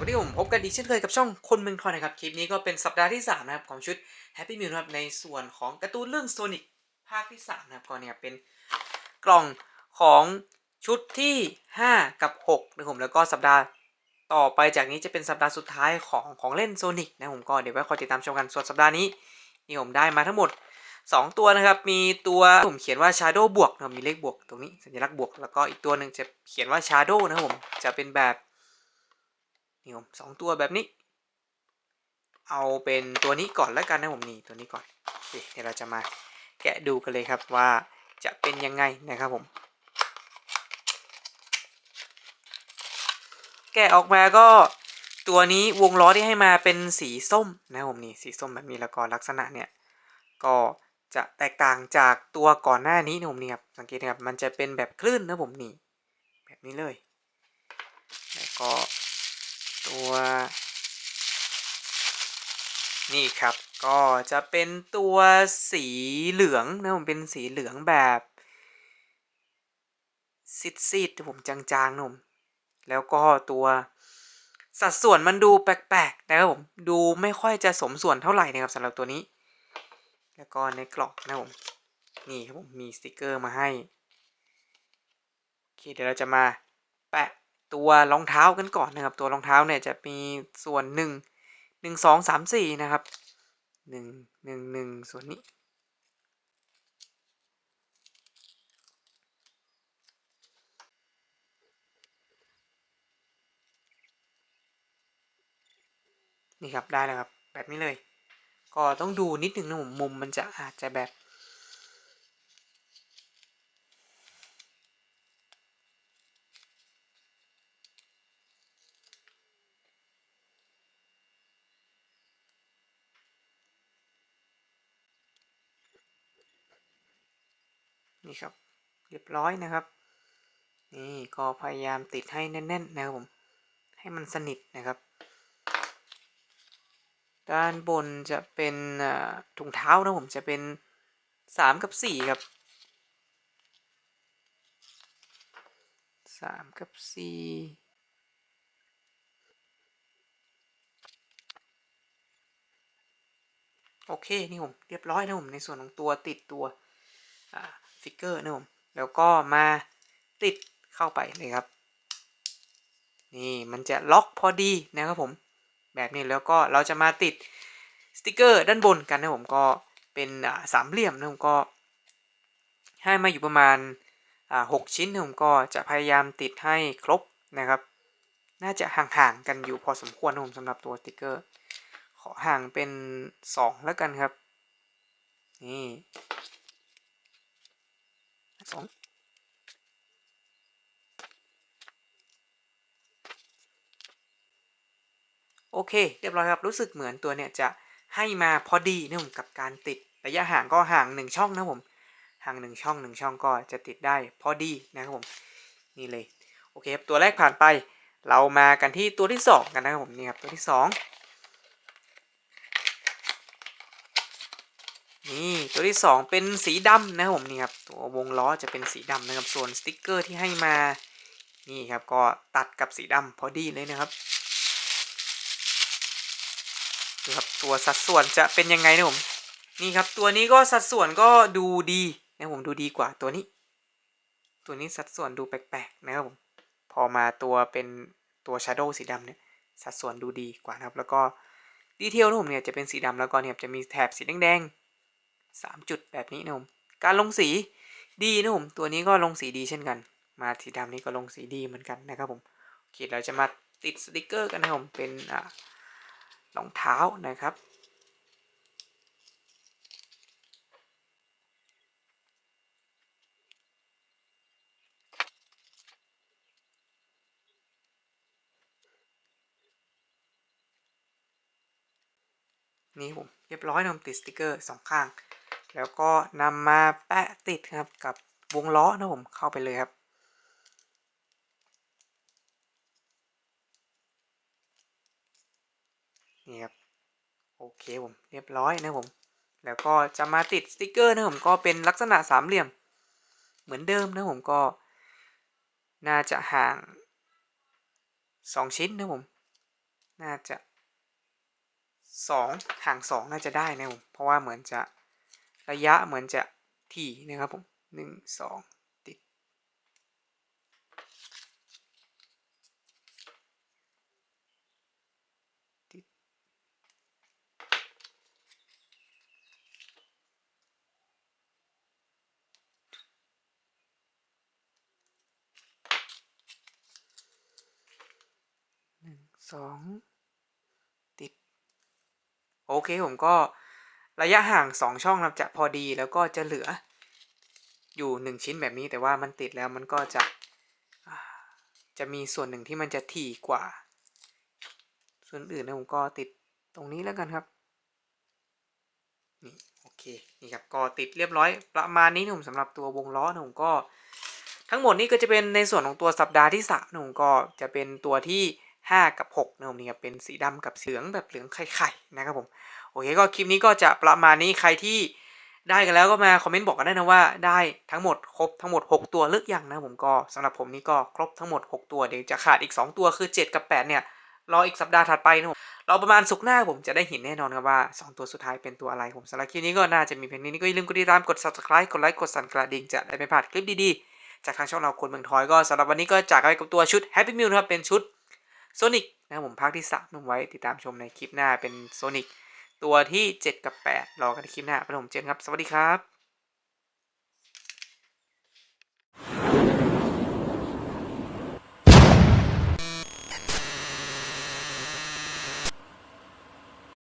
วัสดีผมพบกันอีกเช่นเคยกับช่องคนเมืองทอยนะครับ คลิปนี้ก็เป็นสัปดาห์ที่ 3 นะครับ ของชุด Happy Meal นะครับในส่วนของการ์ตูนเรื่อง Sonic ภาคที่ 3 นะครับก็เนี่ยเป็นกล่องของชุดที่ 5 กับ6นะผมแล้วก็สัปดาห์ต่อไปจากนี้จะเป็นสัปดาห์สุดท้ายของของเล่น Sonic นะผมก็เดี๋ยวไว้คอยติดตามชมกันส่วนสัปดาห์นี้นี่ผมได้มาทั้งหมด 2 ตัวนะครับ มีตัวผมเขียนว่า Shadow บวกนะมีเลขบวกตรงนี้สัญลักษณ์บวกแล้วก็อีกตัวหนึ่งจะเขียนว่า Shadow นะผมจะเป็นแบบ นี่ผมสองตัวแบบนี้ เอาเป็นตัวนี้ก่อนแล้วกันนะผมนี่ตัวนี้ก่อนเคเดี๋ยวเราจะมาแกะดูกันเลยครับว่าจะเป็นยังไงนะครับผม แกะออกมาก็ตัวนี้วงล้อที่ให้มาเป็นสีส้มนะผมนี่สีส้มแบบนี้แล้วก็ลักษณะเนี่ยก็จะแตกต่างจากตัวก่อนหน้านี้นะผมนี่ครับสังเกตนะครับมันจะเป็นแบบคลื่นนะผมนี่แบบนี้เลย แล้วก็ ตัว นี่ครับก็จะเป็นตัวสีเหลืองนะผมเป็นสีเหลืองแบบซีดๆผมจางๆนะผมแล้วก็ตัวสัดส่วนมันดูแปลกๆนะครับผมดูไม่ค่อยจะสมส่วนเท่าไหร่นะครับสำหรับตัวนี้ แล้วก็ในกล่องนะผมนี่ครับผมมีสติกเกอร์มาให้โอเคเดี๋ยวเราจะมาแปะ ตัวรองเท้ากันก่อนนะครับ ตัวรองเท้าเนี่ยจะมีส่วนหนึ่งหนึ่งสองสามสี่นะครับหนึ่งหนึ่งหนึ่งส่วนนี้นี่ครับได้แล้วครับ แบบนี้เลย ก็ต้องดูนิดนึงนะผมมุมมันจะอาจจะแบบ นี่ครับ เรียบร้อยนะครับ นี่ก็พยายามติดให้แน่นๆนะครับผม ให้มันสนิทนะครับ ด้านบนจะเป็นถุงเท้านะผมจะเป็นสามกับสี่ครับสามกับสี่โอเค นี่ผมเรียบร้อยนะผมในส่วนของตัวติดตัว ฟิกเกอร์นะผมแล้วก็มาติดเข้าไปเลยครับ นี่มันจะล็อกพอดีนะครับผม แบบนี้แล้วก็เราจะมาติดสติกเกอร์ด้านบนกันนะผมก็เป็นสามเหลี่ยมนะผมก็ ให้มาอยู่ประมาณหกชิ้นนะผมก็จะพยายามติดให้ครบนะครับ น่าจะห่างๆกันอยู่พอสมควรนะผมสำหรับตัวสติกเกอร์ ขอห่างเป็น 2 แล้วกันครับ นี่ สองโอเค เรียบร้อยครับ รู้สึกเหมือนตัวเนี่ยจะให้มาพอดีนะผมกับการติดระยะห่างก็ห่าง1ช่องนะผมห่าง1ช่อง1ช่องก็จะติดได้พอดีนะครับผมนี่เลยโอเคครับตัวแรกผ่านไป เรามากันที่ตัวที่ 2 กันนะครับผมนี่ครับตัวที่ 2 นี่ตัวที่ 2 เป็นสีดำนะครับผมนี่ครับตัววงล้อจะเป็นสีดำนะครับส่วนสติกเกอร์ที่ให้มานี่ครับก็ตัดกับสีดำพอดีเลยนะครับดูครับตัวสัดส่วนจะเป็นยังไงนะผมนี่ครับตัวนี้ก็สัดส่วนก็ดูดีนะผมดูดีกว่าตัวนี้ ตัวนี้สัดส่วนดูแปลกๆนะครับผมพอมาตัวเป็นตัวชาร์โดสีดำเนี่ยสัดส่วนดูดีกว่านะครับแล้วก็ดีเทลนะผมเนี่ยจะเป็นสีดำแล้วก็เนี่ยจะมีแถบสีแดงๆ สามจุดแบบนี้นะผมการลงสีดีนะผมตัวนี้ก็ลงสีดีเช่นกัน มาสีดำนี้ก็ลงสีดีเหมือนกันนะครับผมโอเคเราจะมาติดสติกเกอร์กันนะผมเป็นอ่ารองเท้านะครับ นี่ผมเรียบร้อยนำติดสติกเกอร์สองข้าง แล้วก็นำมาแปะติดครับกับวงล้อนะผมเข้าไปเลยครับ นี่ครับ โอเคผมเรียบร้อยนะผม แล้วก็จะมาติดสติกเกอร์นะผมก็เป็นลักษณะสามเหลี่ยม เหมือนเดิมนะผมก็น่าจะห่าง 2 ชิ้นนะผม น่าจะ สองห่างสองน่าจะได้นะผมเพราะว่าเหมือนจะระยะเหมือนจะถี่นะครับผมหนึ่งสองติด ติด หนึ่งสอง โอเคผมก็ระยะห่างสองช่องนับจะพอดีแล้วก็จะเหลืออยู่หนึ่งชิ้นแบบนี้แต่ว่ามันติดแล้วมันก็จะจะมีส่วนหนึ่งที่มันจะถี่กว่า ส่วนอื่นนะผมก็ติดตรงนี้แล้วกันครับนี่โอเคนี่ครับก็ติดเรียบร้อยประมาณนี้นะผมสำหรับตัววงล้อนะผมก็ ทั้งหมดนี้ก็จะเป็นในส่วนของตัวสัปดาห์ที่สามนะผมก็จะเป็นตัวที่ 5 กับ 6นะผมนี่ครับเป็นสีดำกับเหลืองแบบเหลืองไข่ๆนะครับผมโอเคก็คลิปนี้ก็จะประมาณนี้ใครที่ได้กันแล้วก็มาคอมเมนต์บอกกันได้นะว่าได้ทั้งหมดครบทั้งหมด 6 ตัวหรืออยังนะผมก็สำหรับผมนี่ก็ครบทั้งหมด 6 ตัวเดี๋ยวจะขาดอีก 2 ตัวคือ 7 กับ 8 เนี่ยรออีกสัปดาห์ถัดไปนะผมรอประมาณสุกหน้าผมจะได้เห็นแน่นอนครับว่า 2 ตัวสุดท้ายเป็นตัวอะไรผมสำหรับคลิปนี้ก็น่าจะมีเพียงนี้ก็อย่าลืมกดติดตามกด subscribe กดไลค์กดสั่นกระดิ่งจะได้ไม่พลาดคลิปดีๆจากทางช่องเราคนเมืองทอยก็สำหรับวันนี้ก็จากไปกับตัวชุด Happy Meal นะครับเป็นชุด โซนิกนะครับผมภาคที่3นุ่มไว้ติดตามชมในคลิปหน้าเป็นโซนิกตัวที่ 7 กับ 8 รอกันในคลิปหน้าไปผมเจนครับ สวัสดีครับ